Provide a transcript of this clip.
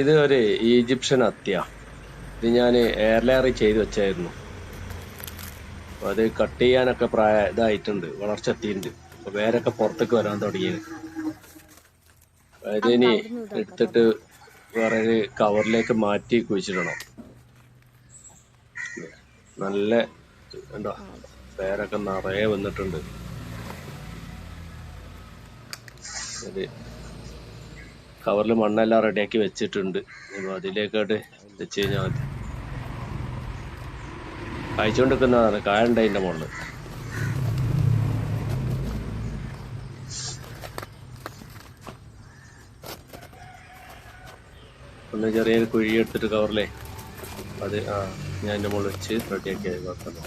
ഇത് ഒരു ഈജിപ്ഷ്യൻ അത്യ ഇത് ഞാൻ എയർലയറി ചെയ്ത് വെച്ചായിരുന്നു. അത് കട്ട് ചെയ്യാനൊക്കെ പ്രായ ഇതായിട്ടുണ്ട്. വളർച്ച എത്തിയിട്ടുണ്ട്. അപ്പൊ വേരൊക്കെ പുറത്തേക്ക് വരാൻ തുടങ്ങിയത്. അതായത് ഇനി എടുത്തിട്ട് വേറെ കവറിലേക്ക് മാറ്റി കുഴിച്ചിടണം. നല്ല എന്താ വേരൊക്കെ നിറയെ വന്നിട്ടുണ്ട്. അത് കവറിൽ മണ്ണെല്ലാം റെഡിയാക്കി വെച്ചിട്ടുണ്ട്. അപ്പോൾ അതിലേക്കോട്ട് വെച്ച് കഴിഞ്ഞാൽ മതി. കഴിച്ചുകൊണ്ടിരിക്കുന്നതാണ് കായ ഉണ്ട് മുകളിൽ ഒന്ന് ചെറിയൊരു കുഴി എടുത്തിട്ട് കവറിലേ അത് ആ ഞാൻ എന്റെ മുകളിൽ വെച്ച് റെഡിയാക്കി വെക്കണം